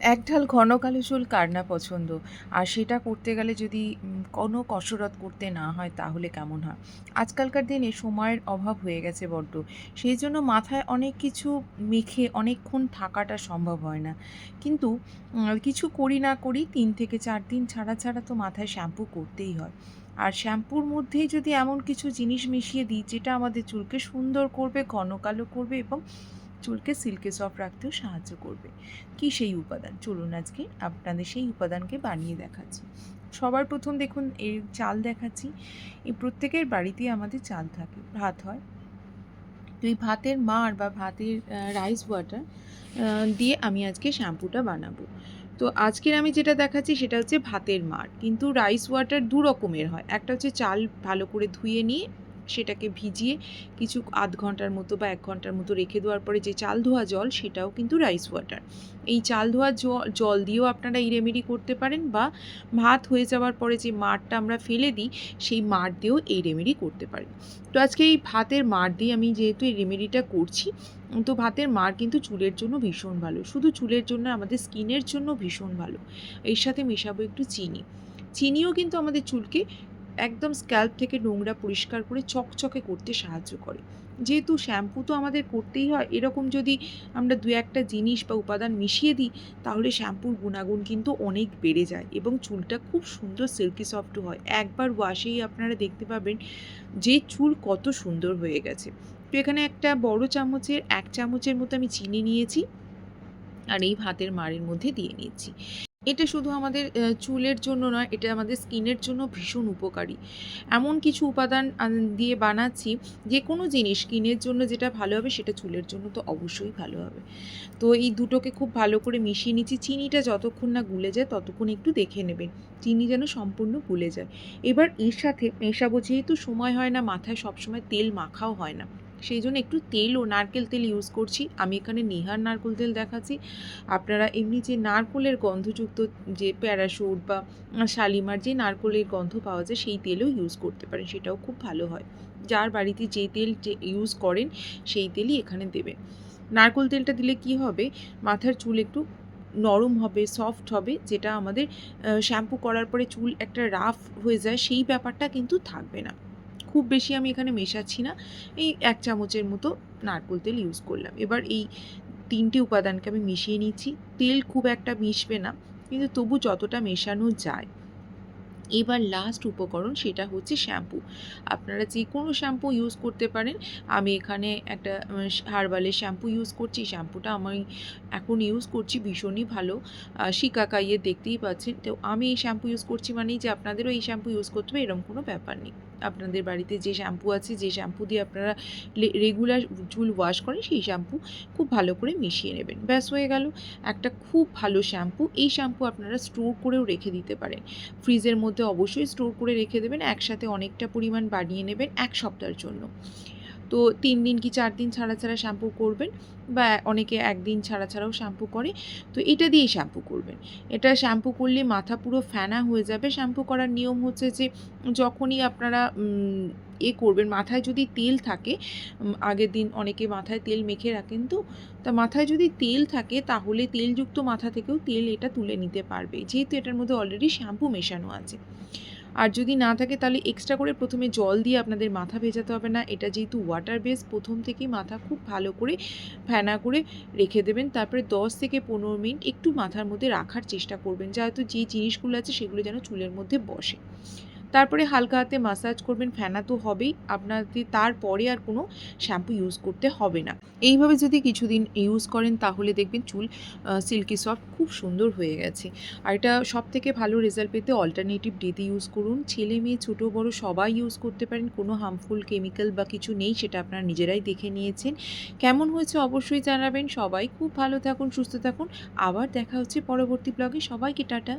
এক ঢাল ঘন কালো চুল কার না পছন্দ? আর সেটা করতে গেলে যদি কোনো কসরত করতে না হয় তাহলে কেমন হয়? আজকালকার দিনে সময়ের অভাব হয়ে গেছে বড্ড। সেই জন্য মাথায় অনেক কিছু মেখে অনেকক্ষণ থাকাটা সম্ভব হয় না। কিন্তু কিছু করি না করি তিন থেকে চার দিন ছাড়া ছাড়া তো মাথায় শ্যাম্পু করতেই হয়। আর শ্যাম্পুর মধ্যেই যদি এমন কিছু জিনিস মিশিয়ে দিই, যেটা আমাদের চুলকে সুন্দর করবে, ঘন কালো করবে এবং চুলকে সিল্কে সফট রাখতেও সাহায্য করবে। কি সেই উপাদান? চলুন আজকে আপনাদের সেই উপাদানকে বানিয়ে দেখাচ্ছি। সবার প্রথম দেখুন, এই চাল দেখাচ্ছি। এই প্রত্যেকের বাড়িতেই আমাদের চাল থাকে। ভাত হয়। তো এই ভাতের মার বা ভাতের রাইস ওয়াটার দিয়ে আমি আজকে শ্যাম্পুটা বানাবো। তো আজকের আমি যেটা দেখাচ্ছি সেটা হচ্ছে ভাতের মার কিন্তু রাইস ওয়াটার দু রকমের হয়। একটা হচ্ছে চাল ভালো করে ধুয়ে নিয়ে সেটাকে ভিজিয়ে কিছু আধ ঘণ্টার মতো বা এক ঘণ্টার মতো রেখে দেওয়ার পরে যে চাল ধোয়া জল, সেটাও কিন্তু রাইস ওয়াটার এই চাল ধোয়া জল দিয়েও আপনারা এই রেমেডি করতে পারেন বা ভাত হয়ে যাওয়ার পরে যে মারটা আমরা ফেলে দিই, সেই মার দিয়েও এই রেমেডি করতে পারেন। তো আজকে এই ভাতের মার দিয়ে আমি যেহেতু এই রেমেডিটা করছি, তো ভাতের মার কিন্তু চুলের জন্য ভীষণ ভালো। শুধু চুলের জন্য আমাদের স্কিনের জন্য ভীষণ ভালো। এর সাথে মেশাবো একটু চিনি। চিনিও কিন্তু আমাদের চুলকে একদম স্ক্যাল্প থেকে নোংরা পরিষ্কার করে চকচকে করতে সাহায্য করে। যেহেতু শ্যাম্পু তো আমাদের করতেই হয়, এরকম যদি আমরা দু একটা জিনিস বা উপাদান মিশিয়ে দিই, তাহলে শ্যাম্পুর গুণাগুণ কিন্তু অনেক বেড়ে যায় এবং চুলটা খুব সুন্দর সিল্কি সফট হয়। একবার ওয়াশেই আপনারা দেখতে পাবেন যে চুল কত সুন্দর হয়ে গেছে। তো এখানে একটা বড় চামচের, এক চামচের মতো আমি চিনি নিয়েছি আর এই ভাতের মাড়ের মধ্যে দিয়ে নিচ্ছি এটা শুধু আমাদের চুলের জন্য নয়, এটা আমাদের স্কিনের জন্য ভীষণ উপকারী। এমন কিছু উপাদান দিয়ে বানাচ্ছি যে কোনো জিনিস, স্কিনের জন্য যেটা ভালো হবে সেটা চুলের জন্য তো অবশ্যই ভালো হবে। তো এই দুটোকে খুব ভালো করে মিশিয়ে নিচ্ছি, চিনিটা যতক্ষণ না গুলে যায় ততক্ষণ একটু দেখে নেবেন, চিনি যেন সম্পূর্ণ গুলে যায়। এবার এর সাথে মেশাবো, যেহেতু সময় হয় না, মাথায় সবসময় তেল মাখাও হয় না। সেই জন্য একটু তেল ও নারকেল তেল ইউজ করছি। আমি এখানে নিহার নারকেল তেল দেখাচ্ছি। আপনারা এমনি যে নারকোলের গন্ধযুক্ত যে প্যারাশুট বা শালিমার যে নারকোলের গন্ধ পাওয়া যায়, সেই তেলও ইউজ করতে পারেন। সেটাও খুব ভালো হয়। যার বাড়িতে যে তেল যে ইউজ করেন, সেই তেলই এখানে দেবেন। নারকোল তেলটা দিলে কি হবে? মাথার চুল একটু নরম হবে সফট হবে, যেটা আমাদের শ্যাম্পু করার পরে চুল একটা রাফ হয়ে যায়, সেই ব্যাপারটা কিন্তু থাকবে না। খুব বেশি আমি এখানে মেশাচ্ছি না। এই এক চামচের মতো নারকোল তেল ইউজ করলাম। এবার এই তিনটে উপাদানকে আমি মিশিয়ে নিচ্ছি। তেল খুব একটা মিশবে না, কিন্তু তবু যতটা মেশানো যায়। এবার লাস্ট উপকরণ সেটা হচ্ছে শ্যাম্পু আপনারা যে কোনো শ্যাম্পু ইউজ করতে পারেন। আমি এখানে একটা হার্বালের শ্যাম্পু ইউজ করছি। শ্যাম্পুটা আমি এখন ইউজ করছি, ভীষণই ভালো। শিকাকাইয়ে দেখতেই পাচ্ছেন। তো আমি এই শ্যাম্পু ইউজ করছি মানেই যে আপনাদেরও এই শ্যাম্পু ইউজ করতে হবে এরকম কোনো ব্যাপার নেই। আপনাদের বাড়িতে যে শ্যাম্পু আছে, যে শ্যাম্পু দিয়ে আপনারা রেগুলার চুল ওয়াশ করেন, সেই শ্যাম্পু খুব ভালো করে মিশিয়ে নেবেন। ব্যাস, হয়ে গেল। একটা খুব ভালো শ্যাম্পু এই শ্যাম্পু আপনারা স্টোর করেও রেখে দিতে পারেন। ফ্রিজের মধ্যে অবশ্যই স্টোর করে রেখে দেবেন। একসাথে অনেকটা পরিমাণ বানিয়ে নেবেন এক সপ্তাহের জন্য। তো তিন দিন কি চার দিন ছাড়া ছাড়া শ্যাম্পু করবেন? বা অনেকে একদিন ছাড়া ছাড়াও শ্যাম্পু করে। তো এটা দিয়েই শ্যাম্পু করবেন। এটা শ্যাম্পু করলে মাথা পুরো ফ্যানা হয়ে যাবে। শ্যাম্পু করার নিয়ম হচ্ছে যে, যখনই আপনারা এ করবেন, মাথায় যদি তেল থাকে আগের দিন অনেকে মাথায় তেল মেখে রাখেন তো, তা মাথায় যদি তেল থাকে, তাহলে তেলযুক্ত মাথা থেকেও তেল এটা তুলে নিতে পারবে। যেহেতু এটার মধ্যে অলরেডি শ্যাম্পু মেশানো আছে। আর যদি না থাকে তাহলে এক্সট্রা করে প্রথমে জল দিয়ে আপনাদের মাথা ভেজাতে হবে না। এটা যেহেতু ওয়াটার বেস প্রথম থেকেই মাথা খুব ভালো করে ফেনা করে রেখে দেবেন। তারপরে দশ থেকে পনেরো মিনিট একটু মাথার মধ্যে রাখার চেষ্টা করবেন। যেহেতু যে জিনিসগুলো আছে সেগুলো যেন চুলের মধ্যে বসে। তারপরে হালকা হাতে মাসাজ করবেন, ফেনা তো হবেই আপনাদের তারপরে আর কোনো শ্যাম্পু ইউজ করতে হবে না। এইভাবে যদি কিছুদিন ইউজ করেন, তাহলে দেখবেন চুল সিল্কি সফট খুব সুন্দর হয়ে গেছে। আর এটা সব থেকে ভালো রেজাল্ট পেতে অল্টারনেটিভ ডেতে ইউজ করুন। ছেলে মেয়ে, ছোটো, বড় সবাই ইউজ করতে পারেন, কোনো হার্মফুল কেমিক্যাল বা কিছু নেই, সেটা আপনারা নিজেরাই দেখে নিয়েছেন। কেমন হয়েছে অবশ্যই জানাবেন সবাই। খুব ভালো থাকুন, সুস্থ থাকুন। আবার দেখা হচ্ছে পরবর্তী ব্লগে সবাইকে টাটা।